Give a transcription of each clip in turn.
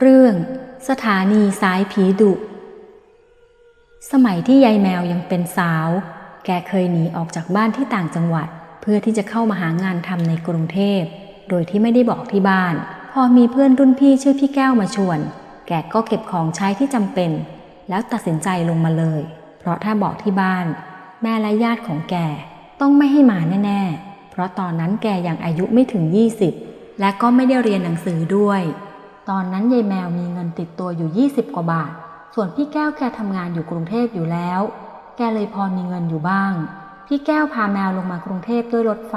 เรื่องสถานีสายผีดุ สมัยที่ยายแมวยังเป็นสาว แกเคยหนีออกจากบ้านที่ต่างจังหวัด เพื่อที่จะเข้ามาหางานทำในกรุงเทพ โดยที่ไม่ได้บอกที่บ้าน พอมีเพื่อนรุ่นพี่ชื่อพี่แก้วมาชวน แกก็เก็บของใช้ที่จำเป็น แล้วตัดสินใจลงมาเลย เพราะถ้าบอกที่บ้าน แม่และญาติของแกต้องไม่ให้มาแน่ๆ เพราะตอนนั้นแกยังอายุไม่ถึง 20 และก็ไม่ได้เรียนหนังสือด้วย ตอนนั้นยายแมวมีเงินติดตัวอยู่ 20 กว่าบาท ส่วนพี่แก้วแกทำงานอยู่กรุงเทพอยู่แล้ว แกเลยพอมีเงินอยู่บ้าง พี่แก้วพาแมวลงมากรุงเทพด้วยรถไฟ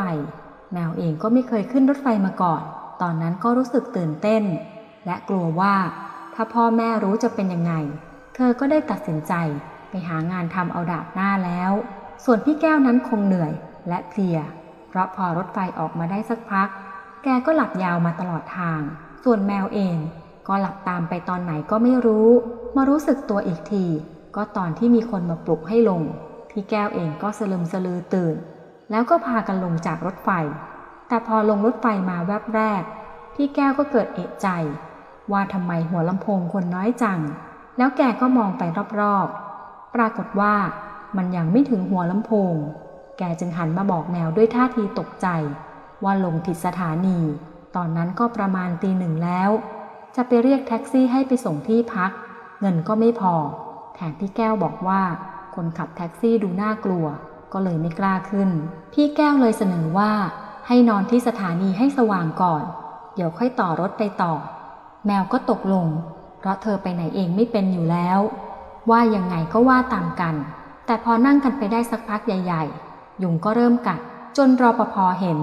แมวเองก็ไม่เคยขึ้นรถไฟมาก่อน ตอนนั้นก็รู้สึกตื่นเต้น และกลัวว่า ถ้าพ่อแม่รู้จะเป็นยังไง เธอก็ได้ตัดสินใจไปหางานทำเอาดาบหน้าแล้ว ส่วนพี่แก้วนั้นคงเหนื่อยและเพลีย เพราะพอรถไฟออกมาได้สักพัก แกก็หลับยาวมาตลอดทาง ส่วนแมวเองก็หลับตามไปตอนไหนก็ไม่รู้ มารู้สึกตัวอีกที ก็ตอนที่มีคนมาปลุกให้ลง พี่แก้วเองก็สลึมสลือตื่น แล้วก็พากันลงจากรถไฟ แต่พอลงรถไฟมาแวบแรก พี่แก้วก็เกิดเอะใจ ว่าทำไมหัวลำโพงคนน้อยจัง แล้วแกก็มองไปรอบๆ ปรากฏว่ามันยังไม่ถึงหัวลำโพง แกจึงหันมาบอกแมวด้วยท่าทีตกใจ ว่าลงผิดสถานี ตอนนั้นก็ประมาณตีหนึ่งแล้ว จะไปเรียกแท็กซี่ให้ไปส่งที่พัก เงินก็ไม่พอ แถมพี่แก้วบอกว่า คนขับแท็กซี่ดูน่ากลัว ก็เลยไม่กล้าขึ้น พี่แก้วเลยเสนอว่า ให้นอนที่สถานีให้สว่างก่อน เดี๋ยวค่อยต่อรถไปต่อ แมวก็ตกลง เพราะเธอไปไหนเองไม่เป็นอยู่แล้ว ว่ายังไงก็ว่าตามกัน แต่พอนั่งกันไปได้สักพักใหญ่ ๆ ยุงก็เริ่มกัดจนรอปภเห็น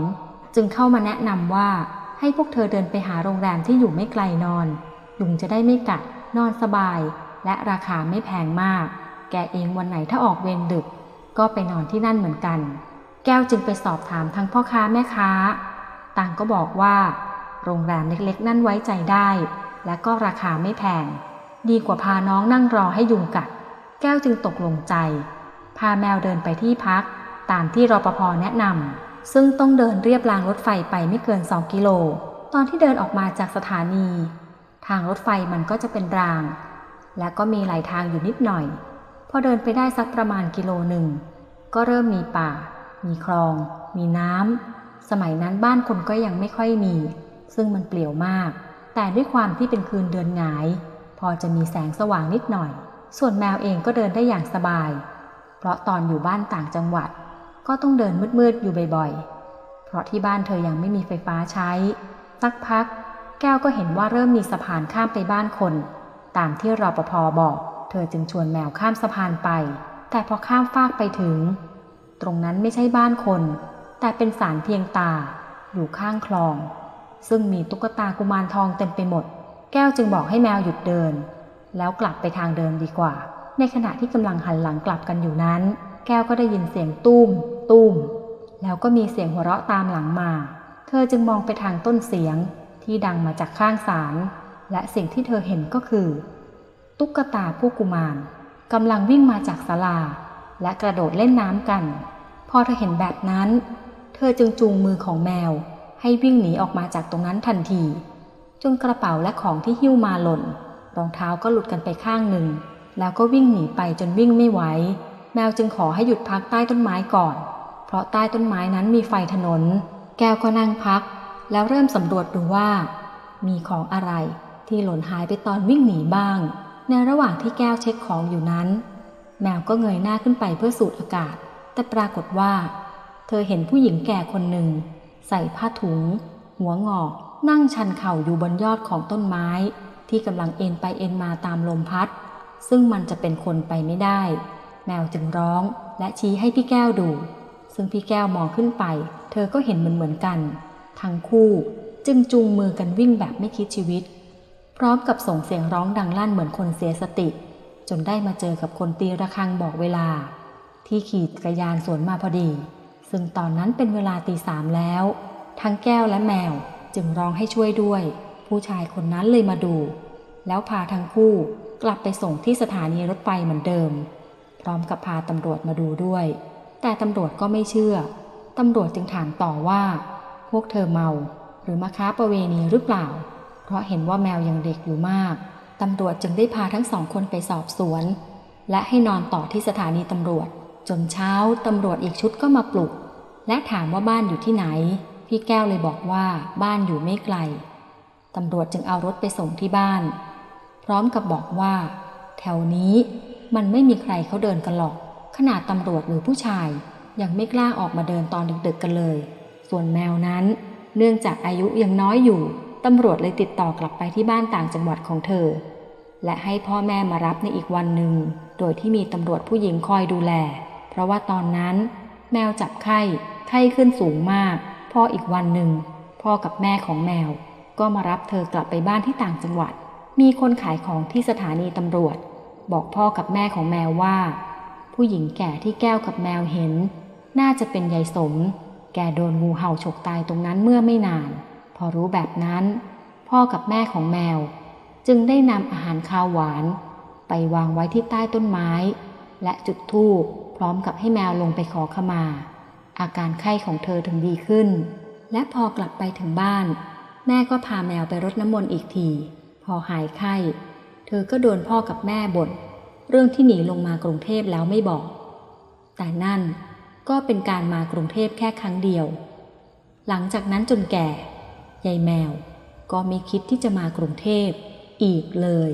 จึงเข้ามาแนะนำว่า ให้พวกเธอเดินไปหาโรงแรมที่อยู่ไม่ไกลนอนยุงจะได้ไม่กัด นอนสบาย และราคาไม่แพงมาก แกเองวันไหนถ้าออกเวรดึก ก็ไปนอนที่นั่นเหมือนกัน แก้วจึงไปสอบถามทั้งพ่อค้าแม่ค้า ต่างก็บอกว่า โรงแรมเล็กๆ นั่นไว้ใจได้ และก็ราคาไม่แพง ดีกว่าพาน้องนั่งรอให้ยุงกัด แก้วจึงตกลงใจ พาแมวเดินไปที่พัก ตามที่รปภแนะนำ ซึ่งต้องเดินเรียบรางรถไฟไปไม่เกิน 2 กิโล ตอนที่เดินออกมาจากสถานี ทางรถไฟมันก็จะเป็นราง และก็มีหลายทางอยู่นิดหน่อย พอเดินไปได้สักประมาณกิโลหนึ่ง ก็เริ่มมีป่า มีคลอง มีน้ำ สมัยนั้นบ้านคนก็ยังไม่ค่อยมี ซึ่งมันเปลี่ยวมาก แต่ด้วยความที่เป็นคืนเดือนหงาย พอจะมีแสงสว่างนิดหน่อย ส่วนแมวเองก็เดินได้อย่างสบาย เพราะตอนอยู่บ้านต่างจังหวัด ก็ต้องเดินมืดๆอยู่บ่อยๆ เพราะที่บ้านเธอยังไม่มีไฟฟ้าใช้ สักพัก แก้วก็เห็นว่าเริ่มมีสะพานข้ามไปบ้านคน ตามที่รปภบอก เธอจึงชวนแมวข้ามสะพานไป แต่พอข้ามฟากไปถึง ตรงนั้นไม่ใช่บ้านคน แต่เป็นศาลเพียงตา อยู่ข้างคลอง ซึ่งมีตุ๊กตากุมารทองเต็มไปหมด แก้วจึงบอกให้แมวหยุดเดิน แล้วกลับไปทางเดิมดีกว่า ในขณะที่กำลังหันหลังกลับกันอยู่นั้น แก้วก็ได้ยินเสียงตุ้ม ตุ้ม แล้วก็มีเสียงหัวเราะตามหลังมา เธอจึงมองไปทางต้นเสียงที่ดังมาจากข้างศาล และสิ่งที่เธอเห็นก็คือ ตุ๊กตาผู้กุมารกำลังวิ่งมาจากศาลา และกระโดดเล่นน้ำกัน พอเธอเห็นแบบนั้น เธอจึงจูงมือของแมว ให้วิ่งหนีออกมาจากตรงนั้นทันที จนกระเป๋าและของที่หิ้วมาหล่น รองเท้าก็หลุดกันไปข้างหนึ่ง แล้วก็วิ่งหนีไปจนวิ่งไม่ไหว แมวจึงขอให้หยุดพักใต้ต้นไม้ก่อน เพราะใต้ต้นไม้นั้นมีไฟถนน แก้วก็นั่งพัก แล้วเริ่มสำรวจดูว่า มีของอะไรที่หล่นหายไปตอนวิ่งหนีบ้าง ในระหว่างที่แก้วเช็คของอยู่นั้น แมวก็เงยหน้าขึ้นไปเพื่อสูดอากาศ แต่ปรากฏว่า เธอเห็นผู้หญิงแก่คนหนึ่ง ใส่ผ้าถุง หัวงอก นั่งชันเข่าอยู่บนยอดของต้นไม้ ที่กำลังเอ็นไปเอ็นมาตามลมพัด ซึ่งมันจะเป็นคนไปไม่ได้ แมวจึงร้องและชี้ให้พี่แก้วดู ซึ่งพี่แก้วมองขึ้นไป เธอก็เห็นเหมือนเหมือนกัน ทั้งคู่จึงจูงมือกันวิ่งแบบไม่คิดชีวิต พร้อมกับส่งเสียงร้องดังลั่นเหมือนคนเสียสติ จนได้มาเจอกับคนตีระฆังบอกเวลา ที่ขี่จักรยานสวนมาพอดี ซึ่งตอนนั้นเป็นเวลาตีสามแล้ว ทั้งแก้วและแมวจึงร้องให้ช่วยด้วย ผู้ชายคนนั้นเลยมาดู แล้วพาทั้งคู่กลับไปส่งที่สถานีรถไฟเหมือนเดิม พร้อมกับพาตำรวจมาดูด้วย แต่ตำรวจก็ไม่เชื่อ ตำรวจจึงถามต่อว่า พวกเธอเมา หรือมาค้าประเวณีหรือเปล่า เพราะเห็นว่าแมวยังเด็กอยู่มาก ตำรวจจึงได้พาทั้งสองคนไปสอบสวน และให้นอนต่อที่สถานีตำรวจ จนเช้าตำรวจอีกชุดก็มาปลุก และถามว่าบ้านอยู่ที่ไหน พี่แก้วเลยบอกว่าบ้านอยู่ไม่ไกล ตำรวจจึงเอารถไปส่งที่บ้าน พร้อมกับบอกว่า แถวนี้มันไม่มีใครเขาเดินกันหรอก ขนาดตำรวจหรือผู้ชาย ยังไม่กล้าออกมาเดินตอนดึกๆกันเลย ส่วนแมวนั้น เนื่องจากอายุยังน้อยอยู่ตำรวจเลยติดต่อกลับไปที่บ้านต่างจังหวัดของเธอ และให้พ่อแม่มารับในอีกวันหนึ่ง โดยที่มีตำรวจผู้หญิงคอยดูแล เพราะว่าตอนนั้น แมวจับไข้ ไข้ขึ้นสูงมาก พ่ออีกวันหนึ่ง พ่อกับแม่ของแมว ก็มารับเธอกลับไปบ้านที่ต่างจังหวัด มีคนขายของที่สถานีตำรวจ บอกพ่อกับแม่ของแมวว่า ผู้หญิงแก่ที่แก้วกับแมวเห็น น่าจะเป็นยายสม แกโดนงูเห่าฉกตายตรงนั้นเมื่อไม่นาน พอรู้แบบนั้น พ่อกับแม่ของแมว จึงได้นำอาหารคาวหวาน ไปวางไว้ที่ใต้ต้นไม้ และจุดธูปพร้อมกับให้แมวลงไปขอขมา อาการไข้ของเธอถึงดีขึ้น และพอกลับไปถึงบ้าน แม่ก็พาแมวไปรดน้ำมนต์อีกที พอหายไข้ เธอก็โดนพ่อกับแม่บ่น เรื่องที่หนีลงมากรุงเทพแล้วไม่บอก แต่นั่นก็เป็นการมากรุงเทพแค่ครั้งเดียว หลังจากนั้นจนแก่ยายแมวก็ไม่คิดที่จะมากรุงเทพอีกเลย